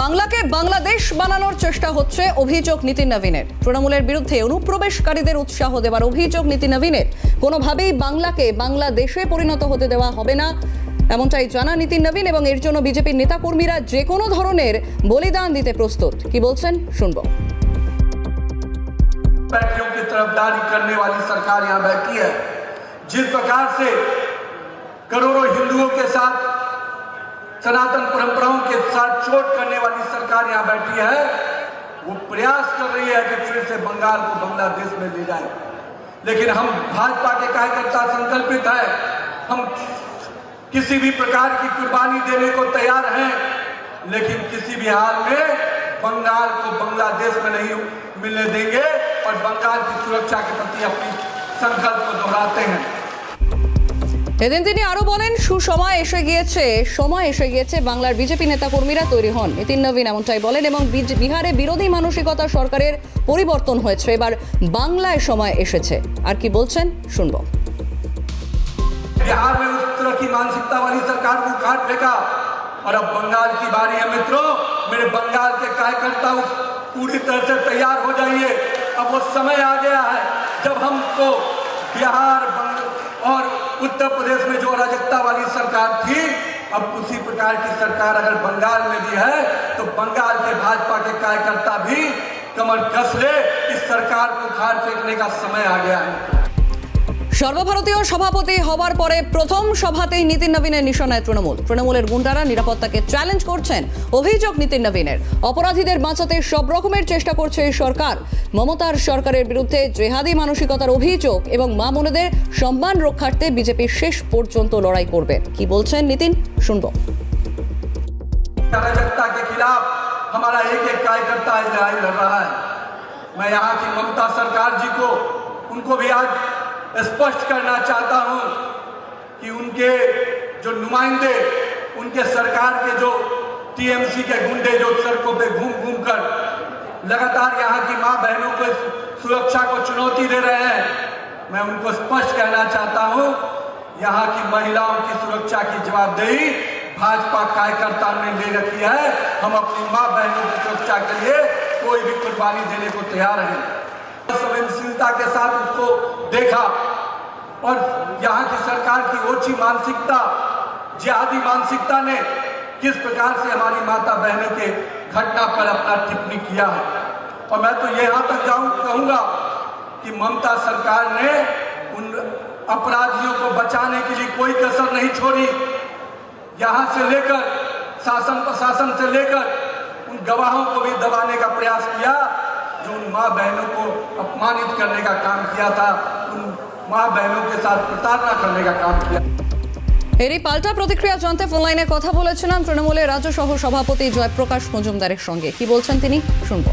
বাংলাকে বাংলাদেশ বানানোর চেষ্টা হচ্ছে অভিযোগ নীতিন নবীনের তৃণমূলের বিরুদ্ধে অনুপ্রবেশকারীদের উৎসাহ দেওয়ার অভিযোগ নীতিন নবীনের কোনোভাবেই বাংলাকে বাংলাদেশে পরিণত হতে দেওয়া হবে না এমনটাই জানা নীতিন নবীন এবং এর জন্য বিজেপির নেতাকর্মীরা যে কোনো ধরনের বলিদান দিতে প্রস্তুত কি বলছেন শুনবো बैटियों की तरफदारी करने वाली सरकार यहाँ बैठी है जिस प्रकार से करोड़ों हिंदुओं के साथ सनातन परंपराओं के साथ करने वाली सरकार यहाँ बैठी है, वो प्रयास कर रही है कि फिर से बंगाल को बांग्लादेश में ले जाए। लेकिन हम भाजपा के कार्यकर्ता संकल्पित है, हम किसी भी प्रकार की कुर्बानी देने को तैयार हैं, लेकिन किसी भी हाल में बंगाल को बांग्लादेश में नहीं मिलने देंगे और बंगाल की सुरक्षा के प्रति अपनी संकल्प को दोहराते हैं। এদিন তিনি আরো বলেন সুসময় এসে গিয়েছে সময় এসে গিয়েছে বাংলার বিজেপি নেতাকর্মীরা তৈরি হন নীতিন নবীন এমনটাই বলেন এবং বিজ- বিহারে বিরোধী মানসিকতা সরকারের পরিবর্তন হয়েছে এবার বাংলায় সময় এসেছে আর কি বলছেন শুনবো बिहार में उस तरह की मानसिकता वाली सरकार को उखाड़ फेंका और अब बंगाल की बारी है मित्रों मेरे बंगाल के कार्यकर्ता उस पूरी तरह से तैयार हो जाइए अब वो समय आ गया है जब हमको बिहार बंग- और उत्तर प्रदेश में जो अराजकता वाली सरकार थी, अब उसी प्रकार की सरकार अगर बंगाल में भी है तो बंगाल के भाजपा के कार्यकर्ता भी कमर कस ले, इस सरकार को खार फेंकने का समय आ गया है। সর্বভারতীয় সভাপতি হওয়ার পরে প্রথম সভাতেই নীতিন নবীনের নিশানায় তৃণমূল তৃণমূলের গুন্ডারা নিরাপত্তাকে চ্যালেঞ্জ করছেন অভিযোগ নীতিন নবীনের অপরাধীদের বাঁচাতে সব রকমের চেষ্টা করছে এই সরকার মমতার সরকারের বিরুদ্ধে জেহাদি মানসিকতার অভিযোগ এবং মা বোনেদের সম্মান রক্ষার্থে বিজেপি শেষ পর্যন্ত লড়াই করবে কি বলছেন নীতিন শুনবো अराजकता के खिलाफ हमारा एक एक कार्यकर्ता आज लड़ाई लड़ रहा है मैं यहाँ की ममता सरकार जी को उनको भी आज स्पष्ट करना चाहता हूँ कि उनके जो नुमाइंदे, उनके सरकार के जो टीएमसी के गुंडे, जो सड़कों पे घूम घूम कर लगातार यहाँ की माँ बहनों को सुरक्षा को चुनौती दे रहे हैं, मैं उनको स्पष्ट कहना चाहता हूँ, यहाँ की महिलाओं की सुरक्षा की जवाबदेही भाजपा कार्यकर्ता ने ले रखी है। हम अपनी माँ बहनों की सुरक्षा के लिए कोई भी कुर्बानी देने को तैयार हैं। संवेदनशीलता के साथ उसको देखा। और यहाँ की सरकार की ओछी मानसिकता, जिहादी मानसिकता ने किस प्रकार से हमारी माता बहनों के घटना पर अपना टिप्पणी किया है? और मैं तो यहाँ तक जाऊँ, कहूँगा कि ममता सरकार ने उन अपराधियों को बचाने के लिए कोई कसर नहीं छोड़ी। यहाँ से लेकर, शासन प्रशासन से लेकर, उन गवाहों को भी दबाने का प्रयास किया, जो उन माँ बहनों अपमानित करने का काम किया था उन माँ बहनों के साथ प्रताड़ना करने का काम किया এরই পাল্টা প্রতিক্রিয়া জানতে ফোনলাইনে কথা বলেছিলাম তৃণমূলের রাজ্য সহ সভাপতি জয়প্রকাশ মজুমদারের সঙ্গে কি বলছেন তিনি শুনবো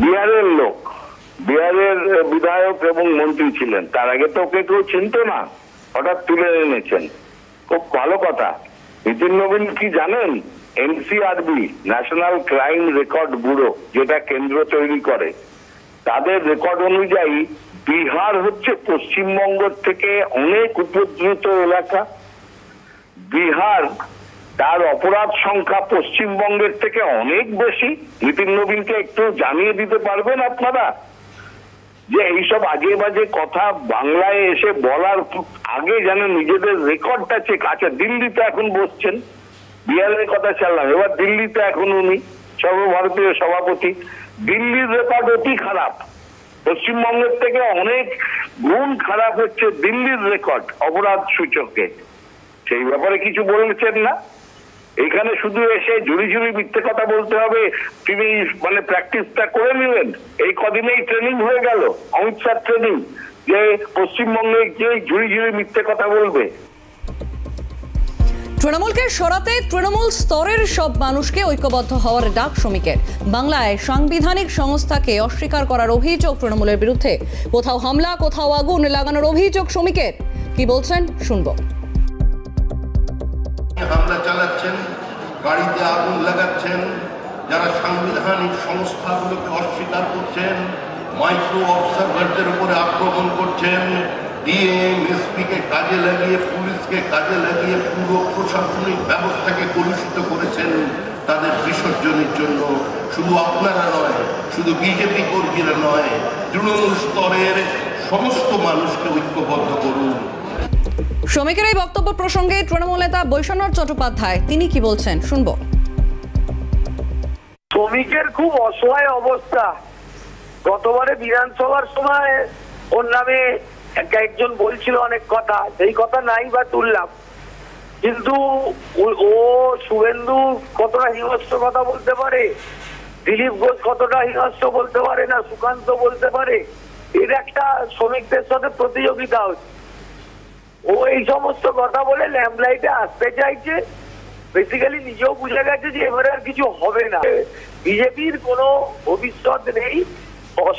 বিহারের লোক বিহারের বিধায়ক এবং মন্ত্রী ছিলেন তার আগে তো ওকে কেউ চিনতো না হঠাৎ তুলে এনেছেন খুব ভালো কথা নীতিন নবীন কি জানেন NCRB national crime record bureau যেটা কেন্দ্র তৈরি করে, তাদের রেকর্ড অনুযায়ী বিহার হচ্ছে পশ্চিমবঙ্গ থেকে অনেক উপদ্রুত এলাকা। বিহার, তার অপরাধ সংখ্যা পশ্চিমবঙ্গের থেকে অনেক বেশি। নীতিন নবীনকে একটু জানিয়ে দিতে পারবেন আপনারা? যে এইসব আগে বাজে কথা বাংলায় এসে বলার আগে যেন নিজেদের রেকর্ডটা চেক আচ্ছা দিল্লিতে এখন বসছেন। বিহারের কথা চাললাম এবার দিল্লিতে এখন উনি সর্বভারতীয় সভাপতি। দিল্লির রেকর্ড অতি খারাপ। পশ্চিমবঙ্গের থেকে অনেক গুণ খারাপ হচ্ছে দিল্লির রেকর্ড অপরাধ সূচকে। সেই ব্যাপারে কিছু বলেছেন না? এখানে শুধু এসে ঝুড়ি ঝুড়ি মিথ্যে কথা বলতে হবে। তিনি মানে প্র্যাকটিসটা করে নিলেন। এই কদিনেই ট্রেনিং হয়ে গেল। অমিত শাহ ট্রেনিং যে পশ্চিমবঙ্গে যে ঝুড়ি ঝুড়ি মিথ্যে কথা বলবে। তৃণমূলকে সরাতে তৃণমূল স্তরের সব মানুষকে ঐক্যবদ্ধ হওয়ার ডাক শ্রমিকের। বাংলায় সাংবিধানিক সংস্থাকে অস্বীকার করার অভিযোগ তৃণমূলের বিরুদ্ধে। কোথাও হামলা, কোথাও আগুন লাগানোর অভিযোগ শ্রমিকের। কি বলছেন? শুনব। হামলা চালাচ্ছেন, গাড়িতে আগুন লাগাচ্ছেন, যারা সাংবিধানিক সংস্থাগুলোকে অস্বীকার করছেন মাইক্রো অবজারভারদের উপরে আক্রমণ করছেন ডিএম এসপিকে কাজে লাগিয়ে শক্তিকে কাজে লাগিয়ে পুরো প্রশাসনিক ব্যবস্থাকে কলুষিত করেছেন তাদের বিসর্জনের জন্য। শুধু আপনারা নয় শুধু বিজেপি কর্মীরা নয় তৃণমূল স্তরের সমস্ত মানুষকে ঐক্যবদ্ধ করুন। শ্রমিকের এই বক্তব্য প্রসঙ্গে তৃণমূল নেতা বৈষ্ণব চট্টোপাধ্যায় তিনি কি বলছেন? শুনব। শ্রমিকের খুব অসহায় অবস্থা। গতবারে বিধানসভার সময় ওর নামে এক- একজন বলছিল অনেক কথা, সেই কথা নাই বা তুললাম। কিন্তু ও- শুভেন্দু কতটা হিংস্র কথা বলতে পারে? দিলীপ ঘোষ কতটা হিংস্র বলতে পারে না? সুকান্ত বলতে পারে? এর একটা শ্রমিকদের সাথে প্রতিযোগিতা হচ্ছে। ও এই সমস্ত কথা বলে ল্যাম্পলাইটে আসতে চাইছে। বেসিক্যালি নিজেও বুঝে গেছে যে এবারে আর কিছু হবে না। বিজেপির কোনো ভবিষ্যৎ নেই।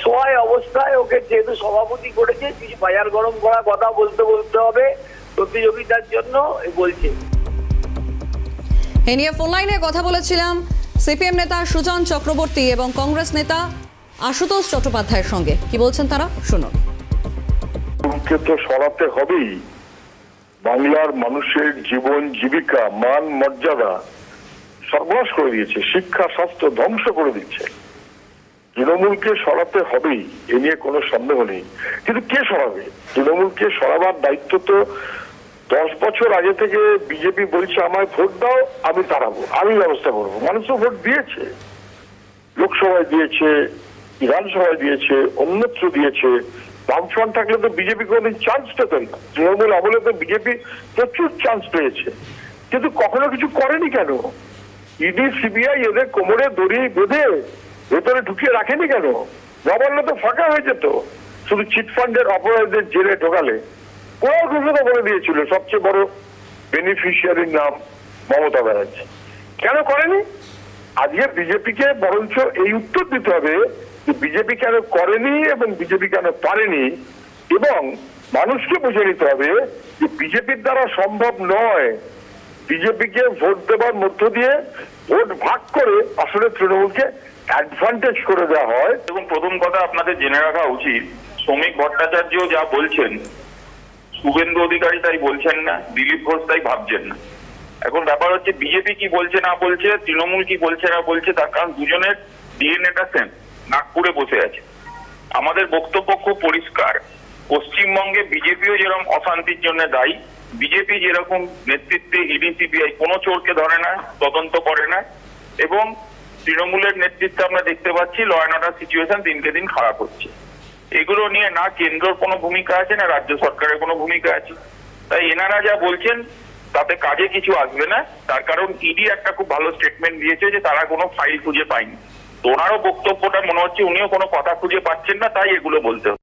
অসহায় অবস্থায় ওকে যেহেতু সভাপতি করেছে কিছু বাজার গরম করা কথা বলতে বলতে হবে প্রতিযোগিতার জন্য বলছে। এ নিয়ে ফোন লাইনে কথা বলেছিলাম সিপিএম নেতা সুজন চক্রবর্তী এবং কংগ্রেস নেতা আশুতোষ চট্টোপাধ্যায়ের সঙ্গে। কি বলছেন তারা? শুনুন। তো সরাতে হবেই। বাংলার মানুষের জীবন জীবিকা মান মর্যাদা সর্বনাশ করে দিয়েছে। শিক্ষা স্বাস্থ্য ধ্বংস করে দিচ্ছে। তৃণমূলকে সরাতে হবেই, এ নিয়ে কোনো সন্দেহ নেই। কিন্তু কে সরাবে? তৃণমূলকে সরাবার দায়িত্ব তো দশ বছর আগে থেকে বিজেপি বলছে, আমায় ভোট দাও, আমি তাড়াবো আমি ব্যবস্থা করব। মানুষ তো ভোট দিয়েছে। লোকসভায় দিয়েছে, বিধানসভায় দিয়েছে, অন্যত্র দিয়েছে। বামফ্রন্ট থাকলে তো বিজেপি কোনোদিন চান্স পেতেন না। তৃণমূল আমলে তো বিজেপি প্রচুর চান্স পেয়েছে। কিন্তু কখনো কিছু করেনি কেন? ইডি, সিবিআই এদের কোমরে দড়ি বেঁধে ভেতরে ঢুকিয়ে রাখেনি কেন? নবান্ন তো ফাঁকা হয়ে যেত। শুধু চিটফান্ডের অপরাধীদের জেলে ঢোকালে। ওরাও ঘোষণা করে দিয়েছিল, সবচেয়ে বড় বেনিফিশিয়ারির নাম মমতা ব্যানার্জি। কেন করেনি? আজকে বিজেপিকে বরঞ্চ এই উত্তর দিতে হবে যে বিজেপি কেন করেনি এবং বিজেপি কেন পারেনি এবং মানুষকে বুঝে নিতে হবে যে বিজেপির দ্বারা সম্ভব নয় বিজেপিকে ভোট দেওয়ার মধ্য দিয়ে ভোট ভাগ করে আসলে তৃণমূলকে অ্যাডভান্টেজ করে দেওয়া হয়। এবং প্রথম কথা আপনাদের জেনে রাখা উচিত, শ্রমিক ভট্টাচার্য যা বলছেন, শুভেন্দু অধিকারী তাই বলছেন না, দিলীপ ঘোষ তাই ভাবছেন না। এখন ব্যাপার হচ্ছে, বিজেপি কি বলছে না বলছে, তৃণমূল কি বলছে না বলছে, তার কারণ দুজনের ডিএনএটা সেম নাগপুরে বসে আছে। আমাদের বক্তব্য খুব পরিষ্কার। পশ্চিমবঙ্গে বিজেপিও যেরকম অশান্তির জন্য দায়ী, বিজেপি যেরকম নেতৃত্বে ইডি, সিবিআই কোনো চোরকে ধরে না, তদন্ত করে না, এবং তৃণমূলের নেতৃত্বে আমরা দেখতে পাচ্ছি ল অ্যান্ড অর্ডার সিচুয়েশন দিনকে দিন খারাপ হচ্ছে। এগুলো নিয়ে না কেন্দ্রর কোনো ভূমিকা আছে, না রাজ্য সরকারের কোনো ভূমিকা আছে। তাই এনারা যা বলছেন, তাতে কাজে কিছু আসবে না। তার কারণ ইডি একটা খুব ভালো স্টেটমেন্ট দিয়েছে যে তারা কোনো ফাইল খুঁজে পায়নি। ওনারও বক্তব্যটা মনে হচ্ছে উনিও কোনো কথা খুঁজে পাচ্ছেন না, তাই এগুলো বলতে